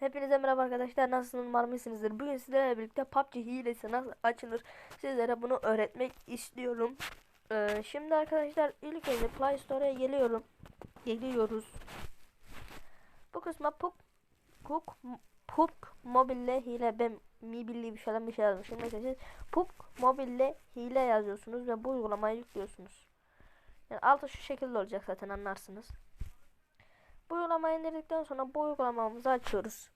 Hepinize merhaba arkadaşlar. Nasılsınız? Umarım iyisinizdir. Bugün sizlerle birlikte PUBG hilesi nasıl açılır sizlere bunu öğretmek istiyorum. Ee, şimdi arkadaşlar ilk önce Play Store'a geliyorum. Geliyoruz. Bu kısma PUBG PUBG PUBG mobille hile ben mi billi bir şeyler bir şey yazmışım. Neyse siz PUBG mobille hile yazıyorsunuz ve bu uygulamayı yüklüyorsunuz. Yani altı şu şekilde olacak zaten anlarsınız. Bu uygulamayı indirdikten sonra bu uygulamamızı açıyoruz.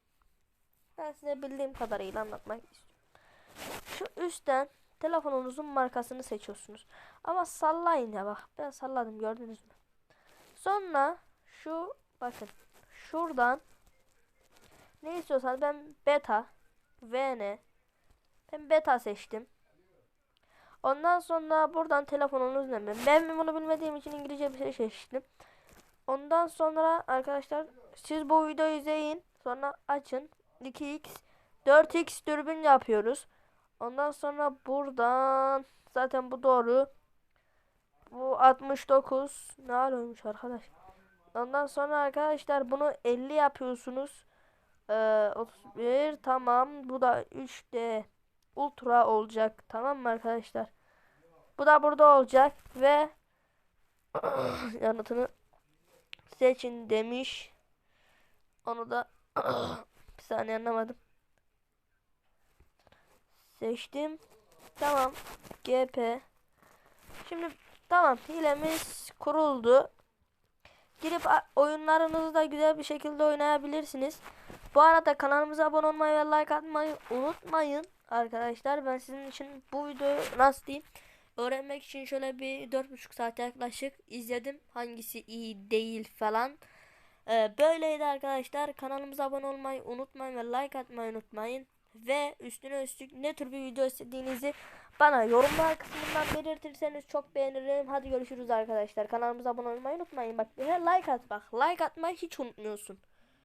Ben size bildiğim kadarıyla anlatmak istiyorum. Şu üstten telefonunuzun markasını seçiyorsunuz. Ama sallayın ya bak. Ben salladım gördünüz mü? Sonra şu bakın şuradan ne istiyorsanız ben beta VN ben beta seçtim. Ondan sonra buradan telefonunuz ne? Ben bunu bilmediğim için İngilizce bir şey seçtim. Ondan sonra arkadaşlar siz bu videoyu izleyin. Sonra açın. 2x 4x dürbün yapıyoruz. Ondan sonra buradan zaten bu doğru. Bu 69 ne alıyormuş arkadaş. Ondan sonra arkadaşlar bunu 50 yapıyorsunuz. Ee, 31 tamam. Bu da 3D ultra olacak. Tamam mı arkadaşlar? Bu da burada olacak ve yanıtını seçin demiş. Onu da bir saniye anlamadım. Seçtim. Tamam. GP. Şimdi tamam hilemiz kuruldu. Girip oyunlarınızı da güzel bir şekilde oynayabilirsiniz. Bu arada kanalımıza abone olmayı ve like atmayı unutmayın arkadaşlar. Ben sizin için bu videoyu nasıl diyeyim öğrenmek için şöyle bir 4,5 saat yaklaşık izledim. Hangisi iyi değil falan. Ee, böyleydi arkadaşlar. Kanalımıza abone olmayı unutmayın ve like atmayı unutmayın. Ve üstüne üstlük ne tür bir video istediğinizi bana yorumlar kısmından belirtirseniz çok beğenirim. Hadi görüşürüz arkadaşlar. Kanalımıza abone olmayı unutmayın. Bak like at bak. Like atmayı hiç unutmuyorsun.